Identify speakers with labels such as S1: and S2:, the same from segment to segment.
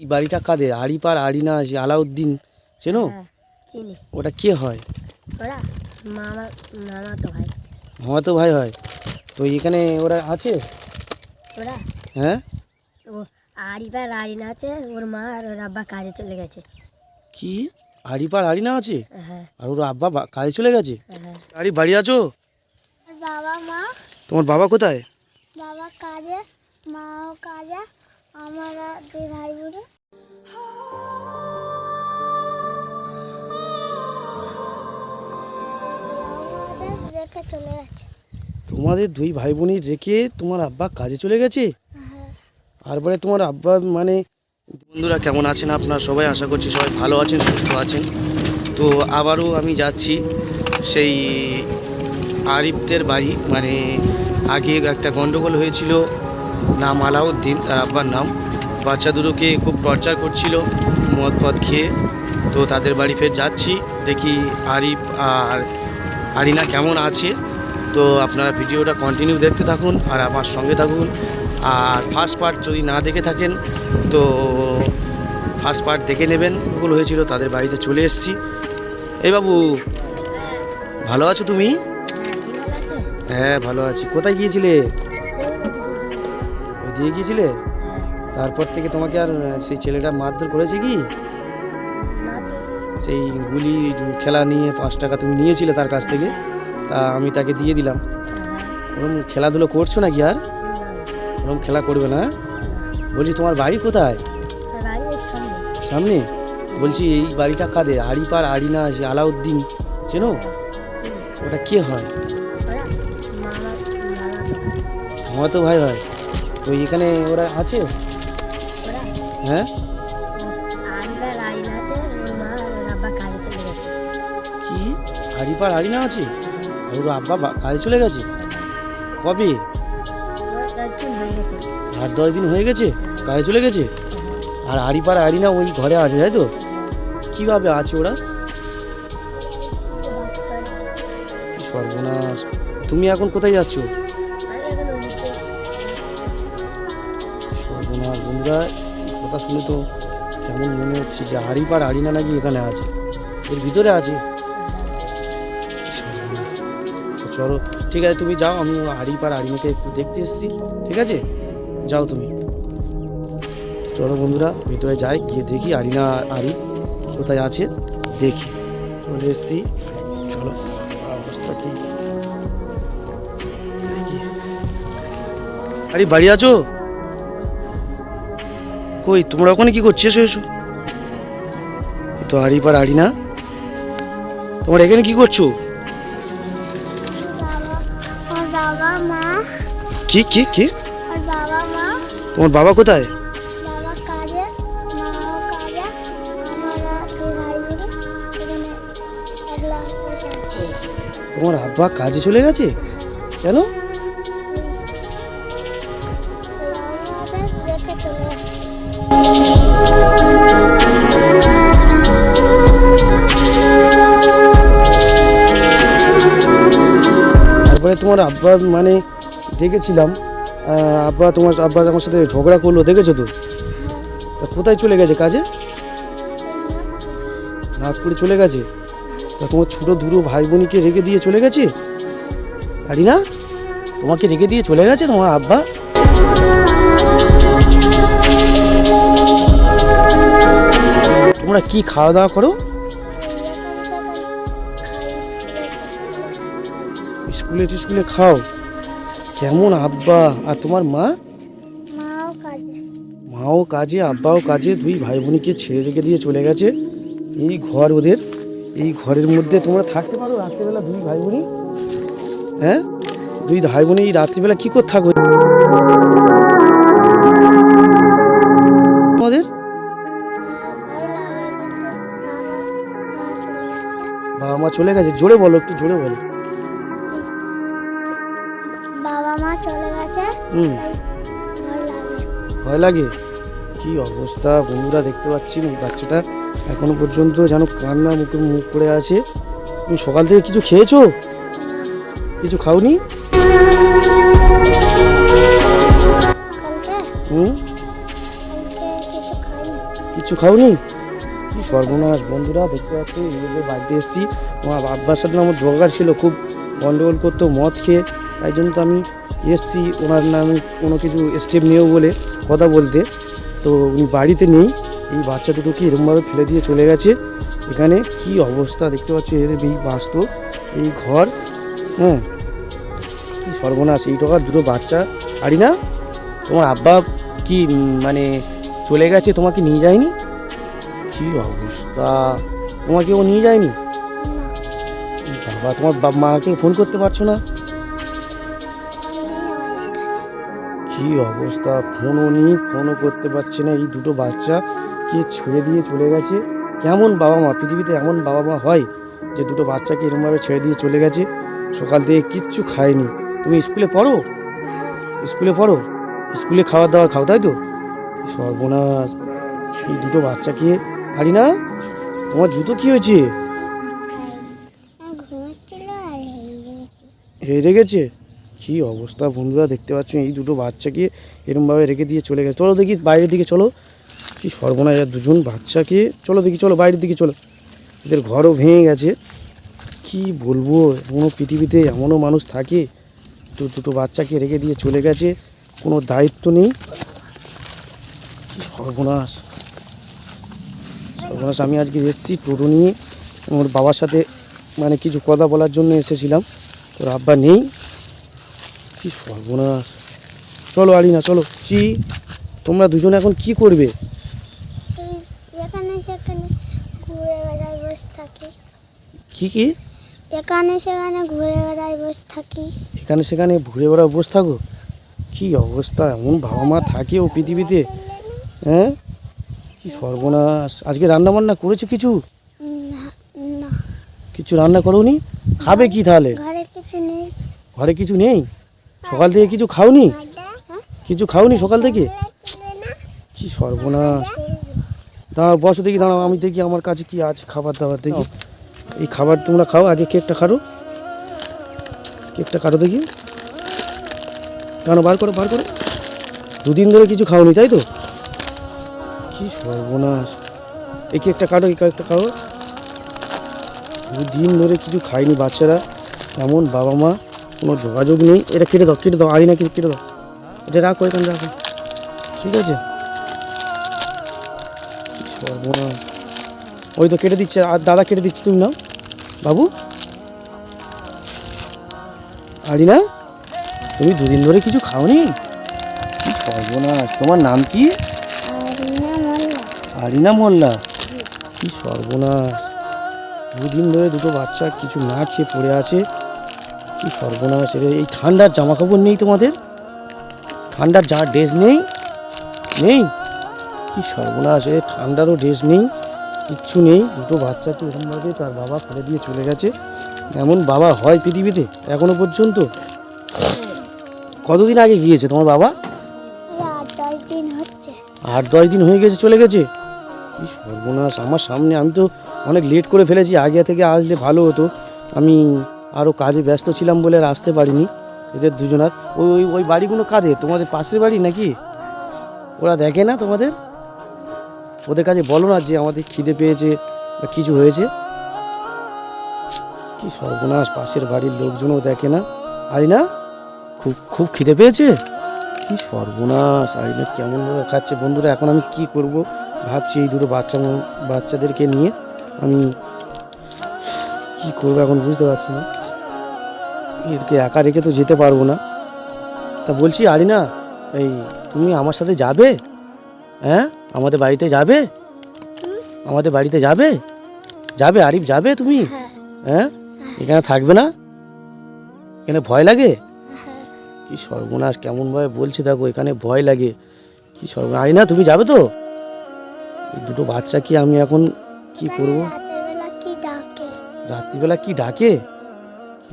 S1: এই বাড়িটা কাদের? আড়িপার আড়িনা যে আলাউদ্দিন? চেনো?
S2: হ্যাঁ চিনি।
S1: ওটা কে হয়?
S2: ওরা মামা মামা তো ভাই।
S1: তো ভাই হয়। তো এখানে ওরা আছে?
S2: ওরা?
S1: হ্যাঁ?
S2: ও আরিফা রারিনা আছে ওর মা আর ওর আব্বা কাজে চলে গেছে।
S1: কি? আড়িপার আড়িনা আছে?
S2: হ্যাঁ।
S1: আর ওর আব্বা কাজে চলে গেছে?
S2: হ্যাঁ।
S1: আরে বাড়ি আছো?
S3: বাবা মা?
S1: তোমার বাবা কোথায়?
S3: বাবা কাজে মাও কাজে। আমরা দুই ভাই বোন রেখে চলে গেছে।
S1: তোমাদের দুই ভাই বোনই রেখে তোমার আব্বা কাজে চলে গেছে? আর পরে তোমার আব্বা মানে বন্ধুরা কেমন আছেন আপনারা সবাই? আশা করছি সবাই ভালো আছেন সুস্থ আছেন। তো আবারও আমি যাচ্ছি সেই আরিফদের বাড়ি। মানে আগে একটা গন্ডগোল হয়েছিল। নাম আলাউদ্দিন তার আব্বার নাম। বাচ্চা দুটোকে খুব টর্চার করছিল মদ ফদ খেয়ে। তো তাদের বাড়ি ফের যাচ্ছি দেখি আরিফ আর আরিনা কেমন আছে। তো আপনারা ভিডিওটা কন্টিনিউ দেখতে থাকুন আর আমার সঙ্গে থাকুন। আর ফার্স্ট পার্ট যদি না দেখে থাকেন তো ফার্স্ট পার্ট দেখে নেবেন। ভুল হয়েছিল তাদের বাড়িতে চলে এসেছি। এই বাবু ভালো আছো তুমি? হ্যাঁ ভালো আছি। কোথায় গিয়েছিলে? দিয়ে গিয়েছিলে? তারপর থেকে তোমাকে আর সেই ছেলেটা মারধর করেছে কি? সেই গুলি খেলা নিয়ে পাঁচ টাকা তুমি নিয়েছিলে তার কাছ থেকে তা আমি তাকে দিয়ে দিলাম। ওরকম খেলাধুলো করছ নাকি আর? ওরকম খেলা করবে না? বলছি তোমার বাড়ি কোথায়?
S2: সামনে।
S1: বলছি এই বাড়িটা কাদের? আড়িপার আড়িনা যে আলাউদ্দিন চেনো? ওটা কে হয়? আমার তো ভাই হয়। তো এখানে ওরা আছে? হ্যাঁ?
S2: আর
S1: কি? আড়িপার আড়িনা আছে? আর ওর আব্বা কাজে চলে গেছে? কবে?
S2: ওর দশ দিন হয়ে গেছে।
S1: আট দশ দিন হয়ে গেছে? কাজে চলে গেছে? আর আড়িপার আড়িনা ওই ঘরে আছে তাই তো? কীভাবে আছে ওরা? সর্বনাশ। তুমি এখন কোথায় যাচ্ছ? এই কথা শুনে তো কেমন মনে হচ্ছে যে হাড়িপার হাড়িনা নাকি এখানে আছে? এর ভিতরে আছে? চলো, ঠিক আছে, তুমি যাও, আমি হাড়িপার হাড়িনাকে একটু দেখতে এসেছি, ঠিক আছে? যাও তুমি। চলো বন্ধুরা, ভিতরে যাই, গিয়ে দেখি আরিনা আরি কোথায় আছে, দেখি। চলে এসেছি। চলো, অবস্থা কি? আরে, বাড়ি আছো? কই তোমরা ওখানে কি করছ? এসো এসো। তো আড়ি আরিপার আড়ি না। তোমরা এখানে কি করছ? কি কি কি? তোমার বাবা কোথায়? তোমার আব্বা কাজে চলে গেছে? কেন? তারপরে তোমার আব্বা মানে দেখেছিলাম আব্বা তোমার, আব্বা আমার সাথে ঝগড়া করল, দেখেছ তো? তা কোথায় চলে গেছে? কাজে? নাগপুরে চলে গেছে? তা তোমার ছোট দুটো ভাই বোনকে রেখে দিয়ে চলে গেছে? আরি না তোমাকে রেখে দিয়ে চলে গেছে তোমার আব্বা? তোমরা কি খাওয়া দাওয়া করো? স্কুলে টিস্কুলে খাও। কেমন আব্বা? আর তোমার মা?
S3: মাও কাজে।
S1: আব্বাও কাজে দুই ভাই বোনকে ছেড়ে রেখে দিয়ে চলে গেছে। এই ঘর ওদের। এই ঘরের মধ্যে তোমরা থাকতে পারো রাত্রিবেলা দুই ভাই বোনই হ্যাঁ? দুই ভাই বোন এই রাত্রিবেলা কী করে থাকো? তোমাদের? বাবা মা চলে গেছে। জোরে বলো একটু জোরে বলো। হুম।
S3: ভয় লাগে।
S1: কি অবস্থা? বন্ধুরা দেখতে পাচ্ছেন এই বাচ্চাটা এখনও পর্যন্ত যেন কান্না মুখে মুখ করে আছে। তুমি সকাল থেকে কিছু খেয়েছো? কিছু খাওনি? হুম?
S3: কিছু
S1: খাওনি? কি সর্বনাশ বন্ধুরা দেখতে পাচ্ছি এইভাবে বাড়িতে এসেছি। আমার আব্বার সাথে আমার দরকার ছিল খুব গন্ডগোল করতো মদ খেয়ে। তাই জন্য তো আমি এসেছি ওনার নামে কোনো কিছু স্টেপ নেও বলে কথা বলতে। তো উনি বাড়িতে নেই এই বাচ্চা দুটোকে এরকমভাবে ফেলে দিয়ে চলে গেছে। এখানে কি অবস্থা দেখতে পাচ্ছ? এদের এই বাস্ত এই ঘর হ্যাঁ? কি সর্বনাশ এই টাকার দুটো বাচ্চা। আরি না তোমার আব্বা কি মানে চলে গেছে তোমাকে নিয়ে যায়নি? কি অবস্থা? তোমাকে ও নিয়ে যায়নি? বাবা তোমার বাবা মাকে ফোন করতে পারছ না? কি অবস্থা? ফোনও নেই ফোনও করতে পারছে না। এই দুটো বাচ্চা কে ছেড়ে দিয়ে চলে গেছে? কেমন বাবা মা? পৃথিবীতে এমন বাবা মা হয় যে দুটো বাচ্চাকে এরমভাবে ছেড়ে দিয়ে চলে গেছে? সকাল থেকে কিচ্ছু খায়নি। তুমি স্কুলে পড়ো? স্কুলে পড়ো? স্কুলে খাবার দাবার খাও তাই তো? সর্বনাশ। এই দুটো বাচ্চাকে হারি না? তোমার জুতো কি হয়েছে?
S3: আর হেরে গেছে?
S1: কি অবস্থা বন্ধুরা, দেখতে পাচ্ছ এই দুটো বাচ্চাকে এরমভাবে রেখে দিয়ে চলে গেছে। চলো দেখি, বাইরের দিকে চলো। কি সর্বনাশ আর দুজন বাচ্চাকে চলো দেখি, চলো বাইরের দিকে চলো। এদের ঘরও ভেঙে গেছে। কি বলব, এমনও পৃথিবীতে এমনও মানুষ থাকে তো দুটো বাচ্চাকে রেখে দিয়ে চলে গেছে, কোনো দায়িত্ব নেই। কি সর্বনাশ। সর্বনাশ, আমি আজকে এসেছি টোটো নিয়ে। আমার বাবার সাথে মানে কিছু কথা বলার জন্য এসেছিলাম। তোর আব্বা নেই। কি সর্বনাশ। চলো আলিনা চলো। চি তোমরা দুজনে এখন কি করবে?
S3: এখানে সেখানে ঘুরে বেড়াই বসে থাকি।
S1: কি কি?
S3: এখানে সেখানে ঘুরে বেড়াই বসে থাকি।
S1: এখানে সেখানে ঘুরে বেড়া বসে থাকো? কি অবস্থা? এমন বাবা মা থাকে ও পৃথিবীতে। হ্যাঁ? কি সর্বনাশ। আজকে রান্না বান্না করেছ কিছু?
S3: না না।
S1: কিছু রান্না করোনি? খাবে কি তাহলে?
S3: ঘরে কিছু নেই।
S1: ঘরে কিছু নেই? সকাল থেকে কিছু খাওনি? কিছু খাওনি সকাল থেকে? কি সর্বনাশ। দাঁড়াও, বসো দেখি, দাঁড়াও, আমি দেখি আমার কাছে কি আছে খাবার দাবার, দেখি। এই খাবার তোমরা খাও, আগে কেকটা খারো। কেকটা কাটো দেখি। কেন, বার করো বার করো। দুদিন ধরে কিছু খাওনি, তাই তো? কি সর্বনাশ। এই কেকটা কাটো, এই কেকটা খাও। দুদিন ধরে কিছু খায়নি বাচ্চারা, এমন বাবা মা। কোনো যোগাযোগ নেই। এটা কেটে দাও কেটে দাও আরি না, কেটে দাও। এটা রাখো এখানে রাখো। ঠিক আছে? ওই তো কেটে দিচ্ছে, আর দাদা কেটে দিচ্ছে, তুমি নাও। বাবু? আরি না? তুমি দুদিন ধরে কিছু খাওনি? সর্বনাশ। তোমার নাম কি? আরিনা
S3: মোল্লা।
S1: কি সর্বনাশ। দুদিন ধরে দুটো বাচ্চা কিছু না খেয়ে পড়ে আছে। কি সর্বনাশ এই ঠান্ডার জামা কাপড় নেই তোমাদের? ঠান্ডার যা ড্রেস নেই? নেই? কি সর্বনাশ এ, ঠান্ডারও ড্রেস নেই, কিচ্ছু নেই। দুটো বাচ্চা বাচ্চাকে এরকমভাবে তার বাবা ফেলে দিয়ে চলে গেছে। এমন বাবা হয় পৃথিবীতে এখনও পর্যন্ত? কতদিন আগে গিয়েছে তোমার বাবা?
S3: আট দশ দিন
S1: হয়ে গেছে চলে গেছে? কি সর্বনাশ, আমার সামনে আমি তো অনেক লেট করে ফেলেছি আগে থেকে আসলে ভালো হতো। আমি আরও কাজে ব্যস্ত ছিলাম বলে আর আসতে পারিনি এদের দুজনার। ওই ওই ওই বাড়িগুলো কাদের? তোমাদের পাশের বাড়ি নাকি? ওরা দেখে না তোমাদের? ওদের কাছে বলো না যে আমাদের খিদে পেয়েছে বা কিছু হয়েছে। কি সর্বনাশ, পাশের বাড়ির লোকজনও দেখে না। আই না খুব খুব খিদে পেয়েছে? কি সর্বনাশ আইনের কেমন ভাবে খাচ্ছে? বন্ধুরা, এখন আমি কি করব? ভাবছি এই দুটো বাচ্চা, বাচ্চাদেরকে নিয়ে আমি কি করব এখন বুঝতে পারছি না। এদেরকে একা রেখে তো যেতে পারব না। তা বলছি আরিনা এই তুমি আমার সাথে যাবে? হ্যাঁ? আমাদের বাড়িতে যাবে? আমাদের বাড়িতে যাবে? যাবে আরিফ যাবে তুমি?
S3: হ্যাঁ?
S1: এখানে থাকবে না? এখানে ভয় লাগে? কি সর্বনাশ কেমন ভাবে বলছে দেখো এখানে ভয় লাগে। কি সর্বনাশ। আরিনা তুমি যাবে তো? দুটো বাচ্চা কি আমি এখন কি করব? রাত্রিবেলা কি ডাকে?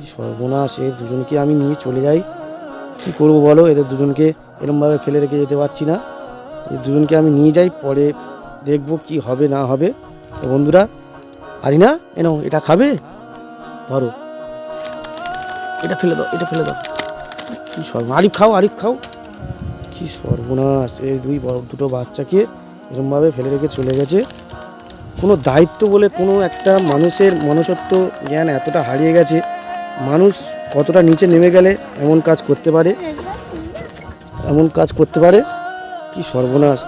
S1: কি সর্বনাশ এই দুজনকে আমি নিয়ে চলে যাই। কি করব বলো? এদের দুজনকে এরমভাবে ফেলে রেখে যেতে পারছি না। এই দুজনকে আমি নিয়ে যাই, পরে দেখব কি হবে, না হবে। তো বন্ধুরা আরি না এনো এটা খাবে? ধরো। এটা ফেলে দাও, এটা ফেলে দাও। কি সর্ব, আরিফ খাও আরিফ খাও। কি সর্বনাশ এই দুই বড়, দুটো বাচ্চাকে এরমভাবে ফেলে রেখে চলে গেছে। কোনো দায়িত্ব বলে কোনো একটা মানুষের মনুষ্যত্ব জ্ঞান এতটা হারিয়ে গেছে মানুষ কতটা নিচে নেমে গেলে এমন কাজ করতে পারে? এমন কাজ করতে পারে? কি সর্বনাশ।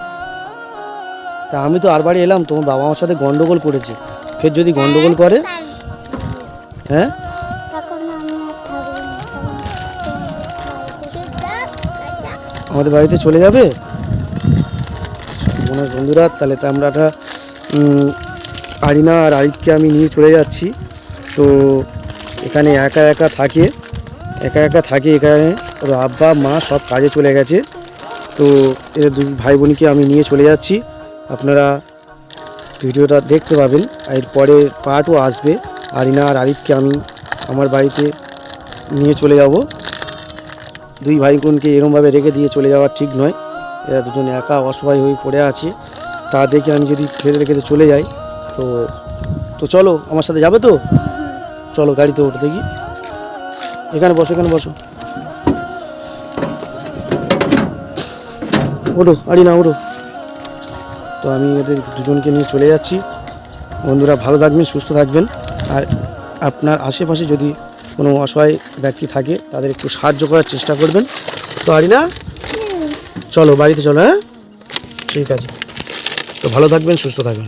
S1: তা আমি তো আর বাড়ি এলাম, তোমার বাবা আমার সাথে গন্ডগোল করেছে। ফের যদি গন্ডগোল করে? হ্যাঁ? আমাদের বাড়িতে চলে যাবে? মনে বন্ধুরা, তাহলে তো আমরা একটা আরিনা আর আরিফকে আমি নিয়ে চলে যাচ্ছি। তো এখানে একা একা থাকে, একা একা থাকে এখানে। ওর আব্বা, মা সব কাজে চলে গেছে। তো এদের দুই ভাই বোনকে আমি নিয়ে চলে যাচ্ছি। আপনারা ভিডিওটা দেখতে পাবেন। আর এরপরে পার্টও আসবে। আরিনা আর আরিফকে আমি আমার বাড়িতে নিয়ে চলে যাব। দুই ভাই বোনকে এরমভাবে রেখে দিয়ে চলে যাওয়া ঠিক নয়। এরা দুজন একা অসহায় হয়ে পড়ে আছে। তা দেখে আমি যদি ফেলে রেখে চলে যাই, তো তো চলো, আমার সাথে যাবে তো? চলো গাড়িতে ওঠো দেখি। এখানে বসো এখানে বসো। ওঠো, আরে না, ওঠো। তো আমি এদের দুজনকে নিয়ে চলে যাচ্ছি। বন্ধুরা ভালো থাকবেন, সুস্থ থাকবেন। আর আপনার আশেপাশে যদি কোনো অসহায় ব্যক্তি থাকে, তাদের একটু সাহায্য করার চেষ্টা করবেন। তো আরিনা, চলো বাড়িতে চলো হ্যাঁ? ঠিক আছে। তো ভালো থাকবেন, সুস্থ থাকবেন।